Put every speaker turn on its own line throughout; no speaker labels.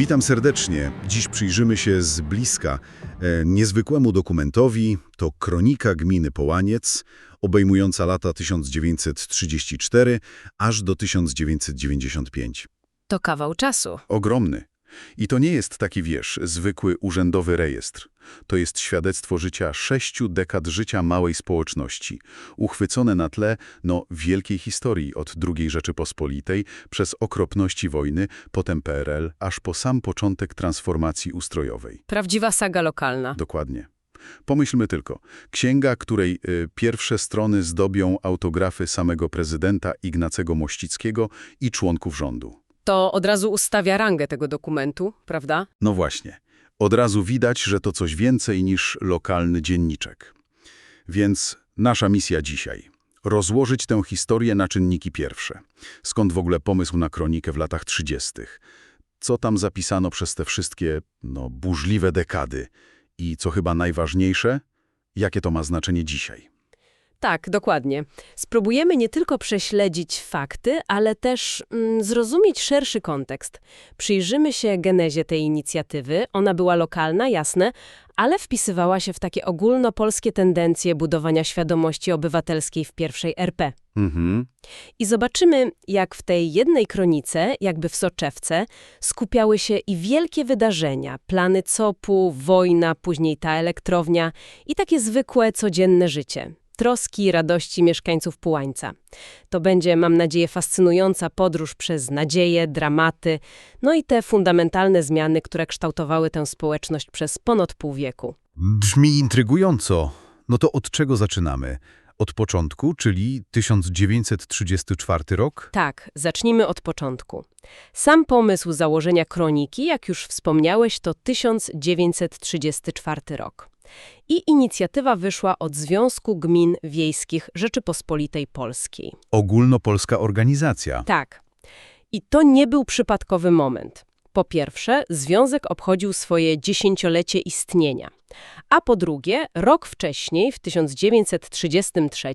Witam serdecznie. Dziś przyjrzymy się z bliska e, niezwykłemu dokumentowi. To kronika gminy Połaniec, obejmująca lata 1934 aż do 1995.
To kawał czasu.
Ogromny. I to nie jest taki, wiesz, zwykły urzędowy rejestr. To jest świadectwo życia sześciu dekad życia małej społeczności, uchwycone na tle, no, wielkiej historii od II Rzeczypospolitej, przez okropności wojny, potem PRL, aż po sam początek transformacji ustrojowej.
Prawdziwa saga lokalna.
Dokładnie. Pomyślmy tylko. Księga, której y, pierwsze strony zdobią autografy samego prezydenta Ignacego Mościckiego i członków rządu.
To od razu ustawia rangę tego dokumentu, prawda?
No właśnie. Od razu widać, że to coś więcej niż lokalny dzienniczek. Więc nasza misja dzisiaj. Rozłożyć tę historię na czynniki pierwsze. Skąd w ogóle pomysł na kronikę w latach 30. Co tam zapisano przez te wszystkie, no, burzliwe dekady. I co chyba najważniejsze, jakie to ma znaczenie dzisiaj.
Tak, dokładnie. Spróbujemy nie tylko prześledzić fakty, ale też mm, zrozumieć szerszy kontekst. Przyjrzymy się genezie tej inicjatywy. Ona była lokalna, jasne, ale wpisywała się w takie ogólnopolskie tendencje budowania świadomości obywatelskiej w pierwszej RP.
Mhm.
I zobaczymy, jak w tej jednej kronice, jakby w soczewce, skupiały się i wielkie wydarzenia, plany COP-u, wojna, później ta elektrownia i takie zwykłe, codzienne życie. Troski, radości mieszkańców Pułańca. To będzie, mam nadzieję, fascynująca podróż przez nadzieje, dramaty, no i te fundamentalne zmiany, które kształtowały tę społeczność przez ponad pół wieku.
Brzmi intrygująco. No to od czego zaczynamy? Od początku, czyli 1934 rok?
Tak, zacznijmy od początku. Sam pomysł założenia kroniki, jak już wspomniałeś, to 1934 rok. I inicjatywa wyszła od Związku Gmin Wiejskich Rzeczypospolitej Polskiej.
Ogólnopolska organizacja.
Tak. I to nie był przypadkowy moment. Po pierwsze, związek obchodził swoje dziesięciolecie istnienia. A po drugie, rok wcześniej, w 1933,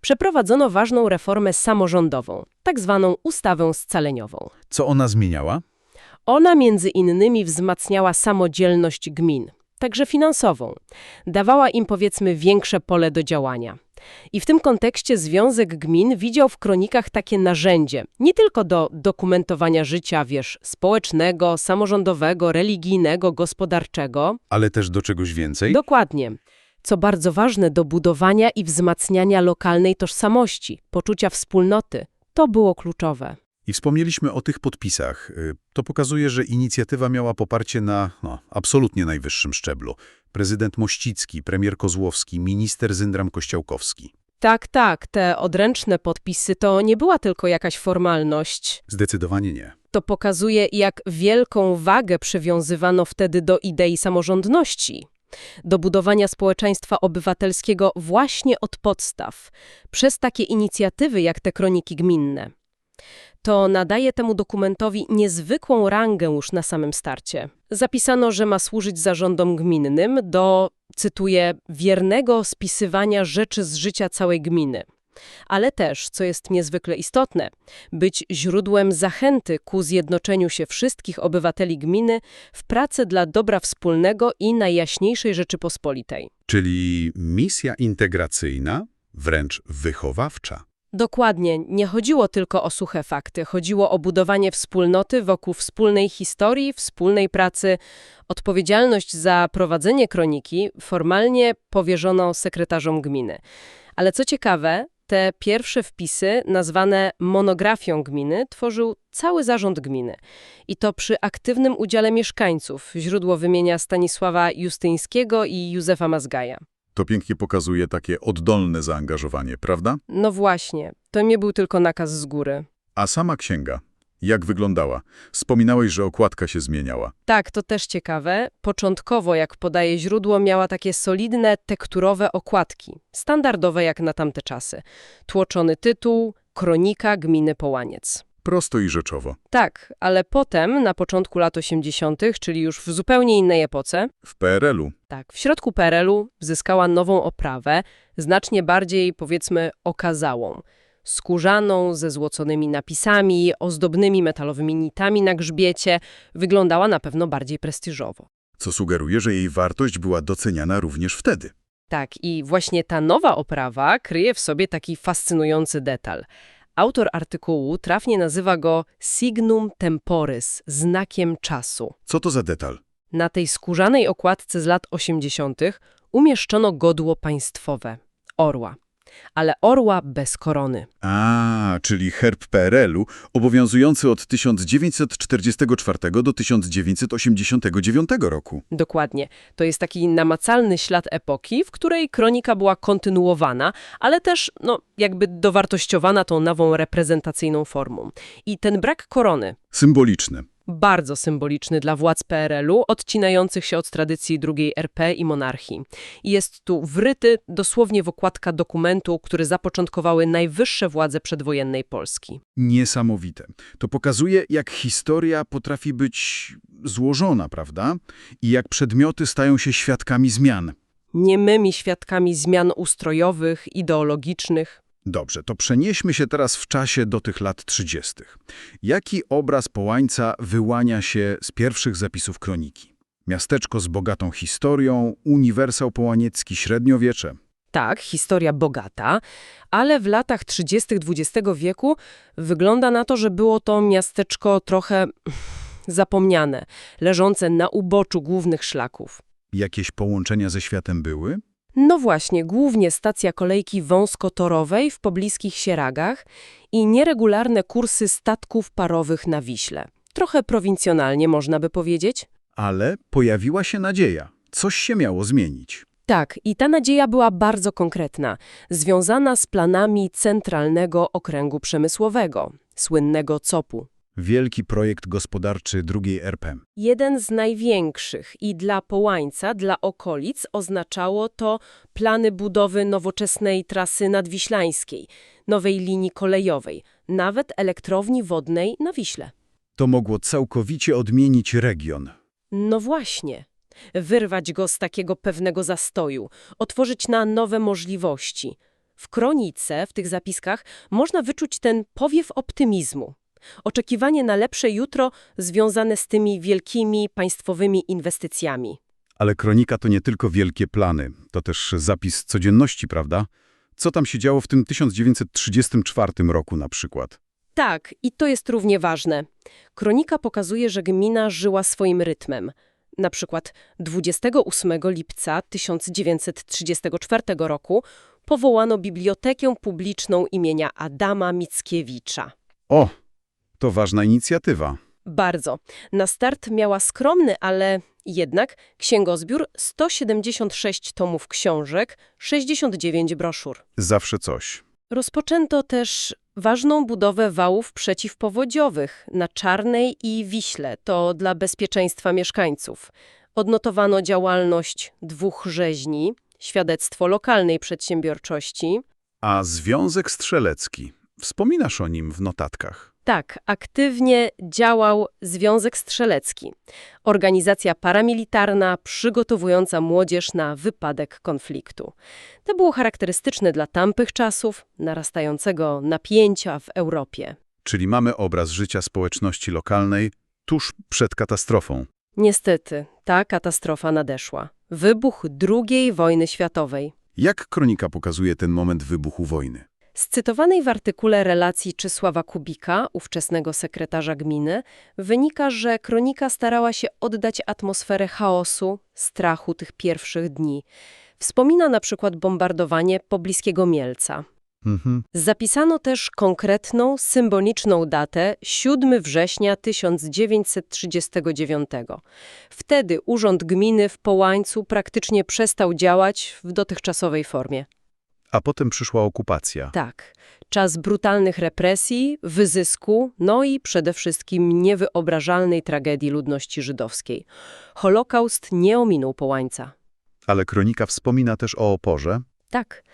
przeprowadzono ważną reformę samorządową, tak zwaną ustawę scaleniową.
Co ona zmieniała?
Ona między innymi wzmacniała samodzielność gmin, także finansową. Dawała im powiedzmy większe pole do działania. I w tym kontekście Związek Gmin widział w kronikach takie narzędzie, nie tylko do dokumentowania życia, wiesz, społecznego, samorządowego, religijnego, gospodarczego,
Ale też do czegoś więcej?
Dokładnie. Co bardzo ważne do budowania i wzmacniania lokalnej tożsamości, poczucia wspólnoty. To było kluczowe.
I wspomnieliśmy o tych podpisach. Y, To pokazuje, że inicjatywa miała poparcie na no, absolutnie najwyższym szczeblu. Prezydent Mościcki, premier Kozłowski, minister Zyndram Kościołkowski.
Tak, tak, te odręczne podpisy to nie była tylko jakaś formalność.
Zdecydowanie nie.
To pokazuje, jak wielką wagę przywiązywano wtedy do idei samorządności, do budowania społeczeństwa obywatelskiego właśnie od podstaw, przez takie inicjatywy jak te kroniki gminne. To nadaje temu dokumentowi niezwykłą rangę już na samym starcie. Zapisano, że ma służyć zarządom gminnym do, cytuję, wiernego spisywania rzeczy z życia całej gminy. Ale też, co jest niezwykle istotne, być źródłem zachęty ku zjednoczeniu się wszystkich obywateli gminy w pracy dla dobra wspólnego i najjaśniejszej Rzeczypospolitej.
Czyli misja integracyjna, wręcz wychowawcza.
Dokładnie, nie chodziło tylko o suche fakty, chodziło o budowanie wspólnoty wokół wspólnej historii, wspólnej pracy. Odpowiedzialność za prowadzenie kroniki formalnie powierzono sekretarzom gminy. Ale co ciekawe, te pierwsze wpisy, nazwane monografią gminy, tworzył cały zarząd gminy. I to przy aktywnym udziale mieszkańców. Źródło wymienia Stanisława Justyńskiego i Józefa Mazgaja.
To pięknie pokazuje takie oddolne zaangażowanie, prawda?
No właśnie, to nie był tylko nakaz z góry.
A sama księga, jak wyglądała? Wspominałeś, że okładka się zmieniała.
Tak, to też ciekawe. Początkowo, jak podaje źródło, miała takie solidne, tekturowe okładki, standardowe jak na tamte czasy. Tłoczony tytuł, kronika gminy Połaniec.
Prosto i rzeczowo.
Tak, ale potem, na początku lat 80., czyli już w zupełnie innej epoce,
W PRL-u
tak, w środku PRL-u zyskała nową oprawę, znacznie bardziej, powiedzmy, okazałą. skórzaną, ze złoconymi napisami, ozdobnymi metalowymi nitami na grzbiecie. Wyglądała na pewno bardziej prestiżowo.
Co sugeruje, że jej wartość była doceniana również wtedy.
Tak, i właśnie ta nowa oprawa kryje w sobie taki fascynujący detal. Autor artykułu trafnie nazywa go signum temporis, znakiem czasu.
Co to za detal?
Na tej skórzanej okładce z lat 80. umieszczono godło państwowe orła, ale orła bez korony.
A, czyli herb PRL-u, obowiązujący od 1944 do 1989 roku.
Dokładnie. To jest taki namacalny ślad epoki, w której kronika była kontynuowana, ale też, no, jakby dowartościowana tą nową reprezentacyjną formą. I ten brak korony,
Symboliczny.
Bardzo symboliczny dla władz PRL-u, odcinających się od tradycji drugiej RP i monarchii. Jest tu wryty dosłownie w okładka dokumentu, który zapoczątkowały najwyższe władze przedwojennej Polski.
Niesamowite. To pokazuje, jak historia potrafi być złożona, prawda? I jak przedmioty stają się świadkami zmian.
Niemymi świadkami zmian ustrojowych, ideologicznych.
Dobrze, to przenieśmy się teraz w czasie do tych lat 30. Jaki obraz Połańca wyłania się z pierwszych zapisów kroniki? Miasteczko z bogatą historią, uniwersał połaniecki, średniowiecze.
Tak, historia bogata, ale w latach 30. XX wieku wygląda na to, że było to miasteczko trochę zapomniane, leżące na uboczu głównych szlaków.
Jakieś połączenia ze światem były?
No właśnie, głównie stacja kolejki wąskotorowej w pobliskich Sieragach i nieregularne kursy statków parowych na Wiśle. Trochę prowincjonalnie można by powiedzieć.
Ale pojawiła się nadzieja. Coś się miało zmienić.
Tak, i ta nadzieja była bardzo konkretna, związana z planami Centralnego Okręgu Przemysłowego, słynnego COP-u.
Wielki projekt gospodarczy drugiej RP.
Jeden z największych i dla Połańca, dla okolic oznaczało to plany budowy nowoczesnej trasy nadwiślańskiej, nowej linii kolejowej, nawet elektrowni wodnej na Wiśle.
To mogło całkowicie odmienić region.
No właśnie. Wyrwać go z takiego pewnego zastoju, otworzyć na nowe możliwości. W kronice, w tych zapiskach, można wyczuć ten powiew optymizmu. Oczekiwanie na lepsze jutro związane z tymi wielkimi państwowymi inwestycjami.
Ale kronika to nie tylko wielkie plany, to też zapis codzienności, prawda? Co tam się działo w tym 1934 roku na przykład?
Tak, i to jest równie ważne. Kronika pokazuje, że gmina żyła swoim rytmem. Na przykład 28 lipca 1934 roku powołano bibliotekę publiczną imienia Adama Mickiewicza.
O, to ważna inicjatywa.
Bardzo. Na start miała skromny, ale jednak księgozbiór 176 tomów książek, 69 broszur.
Zawsze coś.
Rozpoczęto też ważną budowę wałów przeciwpowodziowych na Czarnej i Wiśle, to dla bezpieczeństwa mieszkańców. Odnotowano działalność dwóch rzeźni, świadectwo lokalnej przedsiębiorczości.
A Związek Strzelecki. Wspominasz o nim w notatkach.
Tak, aktywnie działał Związek Strzelecki, organizacja paramilitarna przygotowująca młodzież na wypadek konfliktu. To było charakterystyczne dla tamtych czasów, narastającego napięcia w Europie.
Czyli mamy obraz życia społeczności lokalnej tuż przed katastrofą.
Niestety, ta katastrofa nadeszła. Wybuch II wojny światowej.
Jak kronika pokazuje ten moment wybuchu wojny?
Z cytowanej w artykule relacji Czysława Kubika, ówczesnego sekretarza gminy, wynika, że kronika starała się oddać atmosferę chaosu, strachu tych pierwszych dni. Wspomina na przykład bombardowanie pobliskiego Mielca.
Mhm.
Zapisano też konkretną, symboliczną datę 7 września 1939. Wtedy Urząd Gminy w Połańcu praktycznie przestał działać w dotychczasowej formie.
A potem przyszła okupacja.
Tak, czas brutalnych represji, wyzysku, no i przede wszystkim niewyobrażalnej tragedii ludności żydowskiej. Holokaust nie ominął Połańca.
Ale kronika wspomina też o oporze.
Tak,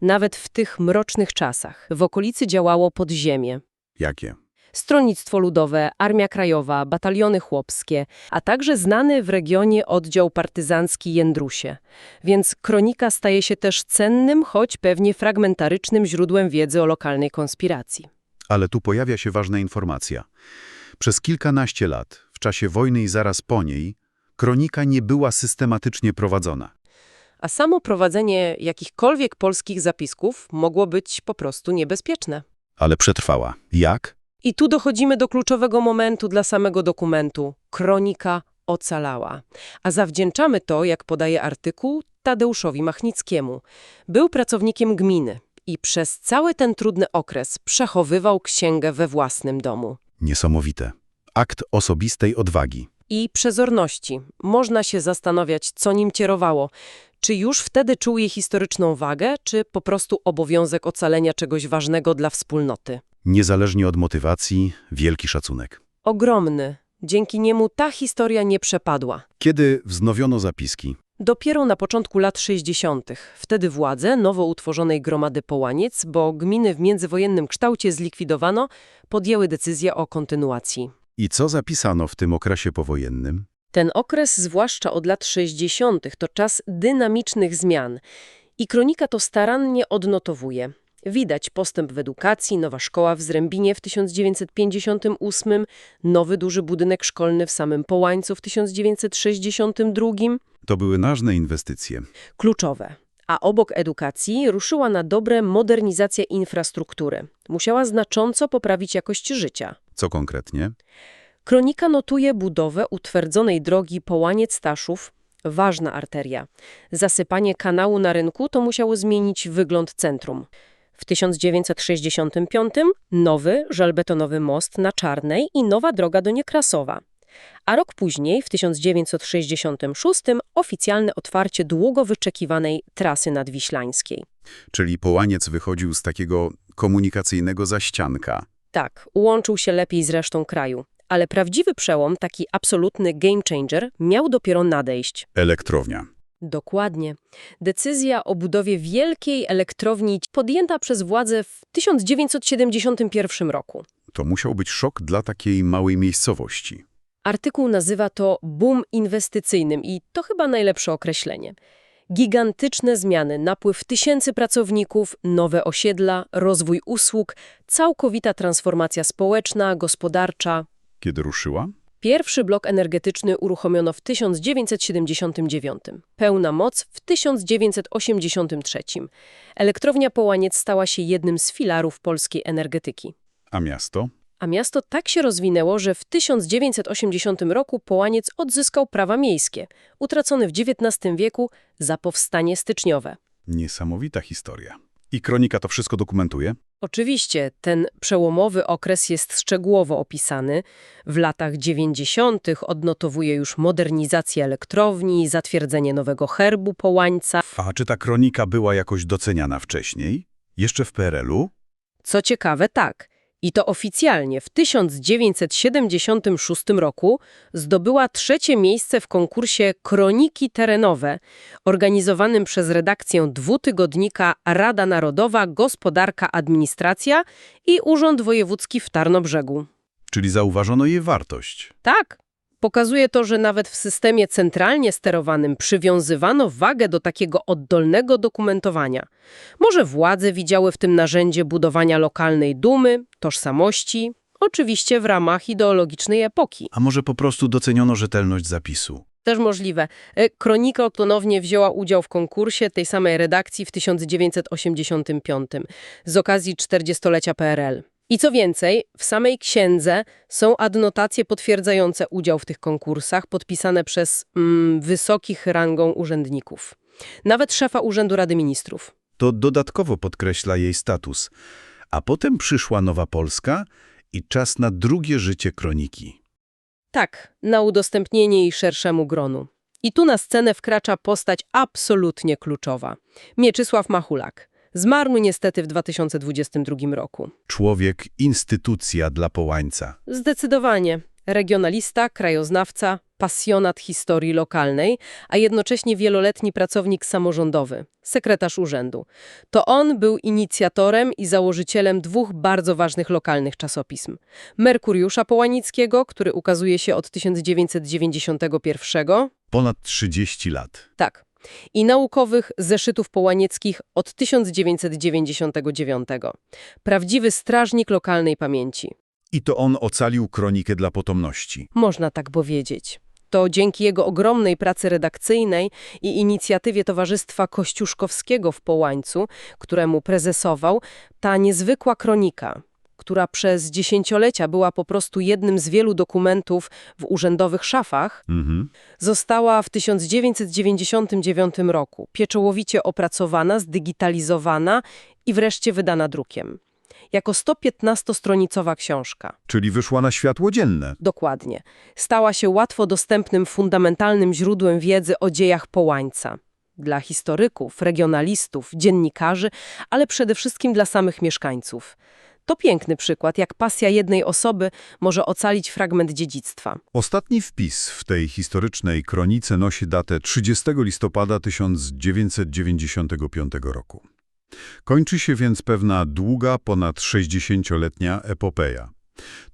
nawet w tych mrocznych czasach w okolicy działało podziemie.
Jakie?
Stronnictwo Ludowe, Armia Krajowa, bataliony chłopskie, a także znany w regionie oddział partyzancki Jędrusie. Więc kronika staje się też cennym, choć pewnie fragmentarycznym źródłem wiedzy o lokalnej konspiracji.
Ale tu pojawia się ważna informacja. Przez kilkanaście lat, w czasie wojny i zaraz po niej, kronika nie była systematycznie prowadzona.
A samo prowadzenie jakichkolwiek polskich zapisków mogło być po prostu niebezpieczne.
Ale przetrwała. Jak?
I tu dochodzimy do kluczowego momentu dla samego dokumentu. Kronika ocalała. A zawdzięczamy to, jak podaje artykuł, Tadeuszowi Machnickiemu. Był pracownikiem gminy i przez cały ten trudny okres przechowywał księgę we własnym domu.
Niesamowite. Akt osobistej odwagi.
I przezorności. Można się zastanawiać, co nim kierowało. Czy już wtedy czuł jej historyczną wagę, czy po prostu obowiązek ocalenia czegoś ważnego dla wspólnoty?
Niezależnie od motywacji, wielki szacunek.
Ogromny. Dzięki niemu ta historia nie przepadła.
Kiedy wznowiono zapiski,
Dopiero na początku lat 60. Wtedy władze nowo utworzonej gromady Połaniec, bo gminy w międzywojennym kształcie zlikwidowano, podjęły decyzję o kontynuacji.
i co zapisano w tym okresie powojennym?
Ten okres, zwłaszcza od lat 60., to czas dynamicznych zmian i kronika to starannie odnotowuje. Widać postęp w edukacji, nowa szkoła w Zrębinie w 1958, nowy duży budynek szkolny w samym Połańcu w 1962,
To były ważne inwestycje.
kluczowe. A obok edukacji ruszyła na dobre modernizacja infrastruktury. Musiała znacząco poprawić jakość życia.
Co konkretnie?
Kronika notuje budowę utwerdzonej drogi Połaniec-Staszów, ważna arteria. Zasypanie kanału na rynku to musiało zmienić wygląd centrum. W 1965 nowy żelbetonowy most na Czarnej i nowa droga do Niekrasowa. A rok później, w 1966, oficjalne otwarcie długo wyczekiwanej trasy nadwiślańskiej.
Czyli Połaniec wychodził z takiego komunikacyjnego zaścianka.
Tak, łączył się lepiej z resztą kraju. Ale prawdziwy przełom, taki absolutny game changer, miał dopiero nadejść.
Elektrownia.
Dokładnie. Decyzja o budowie wielkiej elektrowni podjęta przez władze w 1971 roku.
To musiał być szok dla takiej małej miejscowości.
Artykuł nazywa to boom inwestycyjnym i to chyba najlepsze określenie. Gigantyczne zmiany, napływ tysięcy pracowników, nowe osiedla, rozwój usług, całkowita transformacja społeczna, gospodarcza.
Kiedy ruszyła?
Pierwszy blok energetyczny uruchomiono w 1979, pełna moc w 1983. Elektrownia Połaniec stała się jednym z filarów polskiej energetyki.
A miasto?
A miasto tak się rozwinęło, że w 1980 roku Połaniec odzyskał prawa miejskie, utracone w XIX wieku za powstanie styczniowe.
Niesamowita historia. I kronika to wszystko dokumentuje?
Oczywiście ten przełomowy okres jest szczegółowo opisany. W latach 90. odnotowuje już modernizację elektrowni, zatwierdzenie nowego herbu Połańca.
A czy ta kronika była jakoś doceniana wcześniej? Jeszcze w PRL-u?
Co ciekawe, tak. I to oficjalnie w 1976 roku zdobyła trzecie miejsce w konkursie Kroniki Terenowe, organizowanym przez redakcję dwutygodnika Rada Narodowa Gospodarka Administracja i Urząd Wojewódzki w Tarnobrzegu.
Czyli zauważono jej wartość.
Tak. Pokazuje to, że nawet w systemie centralnie sterowanym przywiązywano wagę do takiego oddolnego dokumentowania. Może władze widziały w tym narzędzie budowania lokalnej dumy, tożsamości, oczywiście w ramach ideologicznej epoki.
A może po prostu doceniono rzetelność zapisu?
Też możliwe. E, Kronika ponownie wzięła udział w konkursie tej samej redakcji w 1985 z okazji 40-lecia PRL. I co więcej, w samej księdze są adnotacje potwierdzające udział w tych konkursach, podpisane przez mm, wysokich rangą urzędników. Nawet szefa Urzędu Rady Ministrów.
To dodatkowo podkreśla jej status. A potem przyszła Nowa Polska i czas na drugie życie kroniki.
Tak, na udostępnienie jej szerszemu gronu. I tu na scenę wkracza postać absolutnie kluczowa. Mieczysław Machulak. Zmarł niestety w 2022 roku.
Człowiek, instytucja dla Połańca.
Zdecydowanie. Regionalista, krajoznawca, pasjonat historii lokalnej, a jednocześnie wieloletni pracownik samorządowy, sekretarz urzędu. To on był inicjatorem i założycielem dwóch bardzo ważnych lokalnych czasopism. Merkuriusza Połanickiego, który ukazuje się od 1991,
Ponad 30 lat.
tak, i naukowych zeszytów połanieckich od 1999. Prawdziwy strażnik lokalnej pamięci.
I to on ocalił kronikę dla potomności.
Można tak powiedzieć. To dzięki jego ogromnej pracy redakcyjnej i inicjatywie Towarzystwa Kościuszkowskiego w Połańcu, któremu prezesował, ta niezwykła kronika, która przez dziesięciolecia była po prostu jednym z wielu dokumentów w urzędowych szafach,
Mhm.
została w 1999 roku pieczołowicie opracowana, zdigitalizowana i wreszcie wydana drukiem. Jako 115-stronicowa książka.
Czyli wyszła na światło dzienne.
Dokładnie. Stała się łatwo dostępnym, fundamentalnym źródłem wiedzy o dziejach Połańca. Dla historyków, regionalistów, dziennikarzy, ale przede wszystkim dla samych mieszkańców. To piękny przykład, jak pasja jednej osoby może ocalić fragment dziedzictwa.
Ostatni wpis w tej historycznej kronice nosi datę 30 listopada 1995 roku. Kończy się więc pewna długa, ponad 60-letnia epopeja.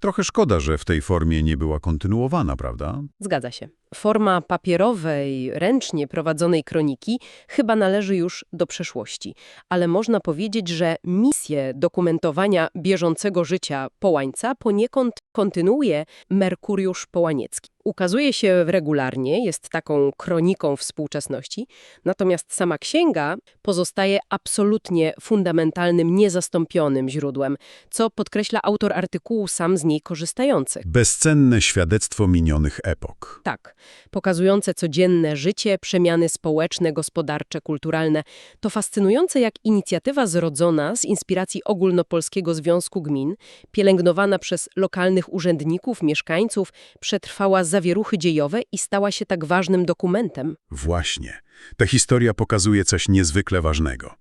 Trochę szkoda, że w tej formie nie była kontynuowana, prawda?
Zgadza się. Forma papierowej, ręcznie prowadzonej kroniki chyba należy już do przeszłości, ale można powiedzieć, że misję dokumentowania bieżącego życia Połańca poniekąd kontynuuje Merkuriusz Połaniecki. Ukazuje się regularnie, jest taką kroniką współczesności, natomiast sama księga pozostaje absolutnie fundamentalnym, niezastąpionym źródłem, co podkreśla autor artykułu sam z niej korzystający.
Bezcenne świadectwo minionych epok.
Tak, pokazujące codzienne życie, przemiany społeczne, gospodarcze, kulturalne. To fascynujące, jak inicjatywa zrodzona z inspiracji Ogólnopolskiego Związku Gmin, pielęgnowana przez lokalnych urzędników, mieszkańców, przetrwała zawieruchy dziejowe i stała się tak ważnym dokumentem.
Właśnie. Ta historia pokazuje coś niezwykle ważnego.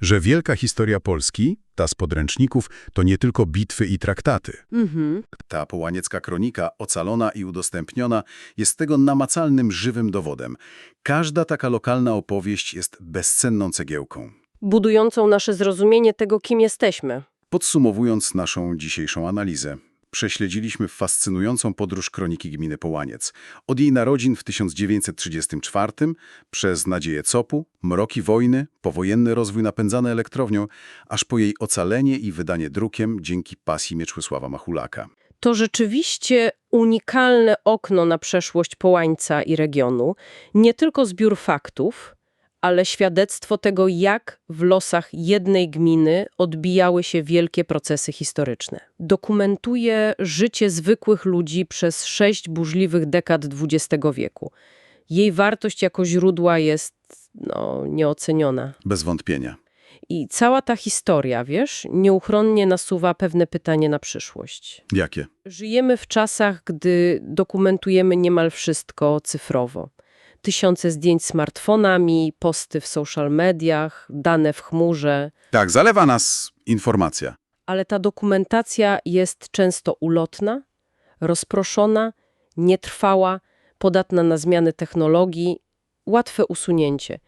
Że wielka historia Polski, ta z podręczników, to nie tylko bitwy i traktaty.
Mhm.
Ta połaniecka kronika, ocalona i udostępniona, jest tego namacalnym, żywym dowodem. Każda taka lokalna opowieść jest bezcenną cegiełką.
Budującą nasze zrozumienie tego, kim jesteśmy.
Podsumowując naszą dzisiejszą analizę, prześledziliśmy fascynującą podróż kroniki gminy Połaniec. Od jej narodzin w 1934 przez nadzieję COP-u, mroki wojny, powojenny rozwój napędzany elektrownią, aż po jej ocalenie i wydanie drukiem dzięki pasji Mieczysława Machulaka.
To rzeczywiście unikalne okno na przeszłość Połańca i regionu, nie tylko zbiór faktów, ale świadectwo tego, jak w losach jednej gminy odbijały się wielkie procesy historyczne. Dokumentuje życie zwykłych ludzi przez sześć burzliwych dekad XX wieku. Jej wartość jako źródła jest no, nieoceniona.
Bez wątpienia.
I cała ta historia, wiesz, nieuchronnie nasuwa pewne pytanie na przyszłość.
Jakie?
Żyjemy w czasach, gdy dokumentujemy niemal wszystko cyfrowo. Tysiące zdjęć smartfonami, posty w social mediach, dane w chmurze,
Tak, zalewa nas informacja.
ale ta dokumentacja jest często ulotna, rozproszona, nietrwała, podatna na zmiany technologii, łatwe usunięcie.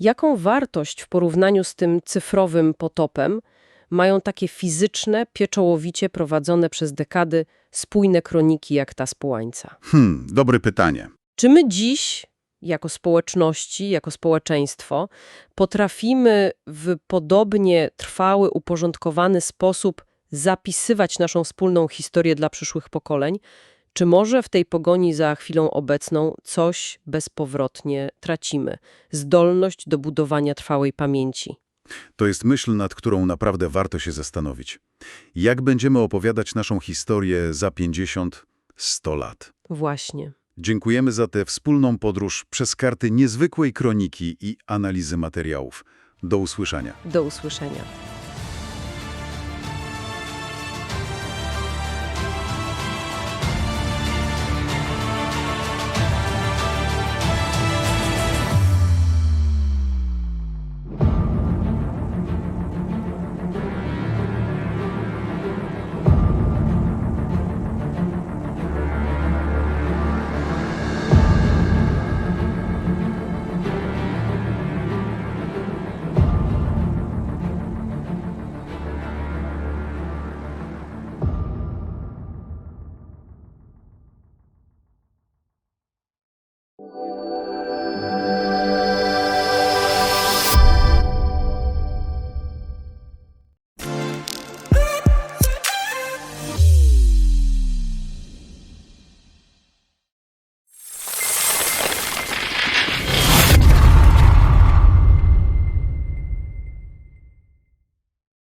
Jaką wartość w porównaniu z tym cyfrowym potopem mają takie fizyczne, pieczołowicie prowadzone przez dekady spójne kroniki jak ta z Połańca?
Hmm, dobre pytanie.
Czy my dziś, jako społeczności, jako społeczeństwo, potrafimy w podobnie trwały, uporządkowany sposób zapisywać naszą wspólną historię dla przyszłych pokoleń? Czy może w tej pogoni za chwilą obecną coś bezpowrotnie tracimy? Zdolność do budowania trwałej pamięci.
To jest myśl, nad którą naprawdę warto się zastanowić. Jak będziemy opowiadać naszą historię za 50, 100 lat?
Właśnie.
Dziękujemy za tę wspólną podróż przez karty niezwykłej kroniki i analizy materiałów. Do usłyszenia.
Do usłyszenia.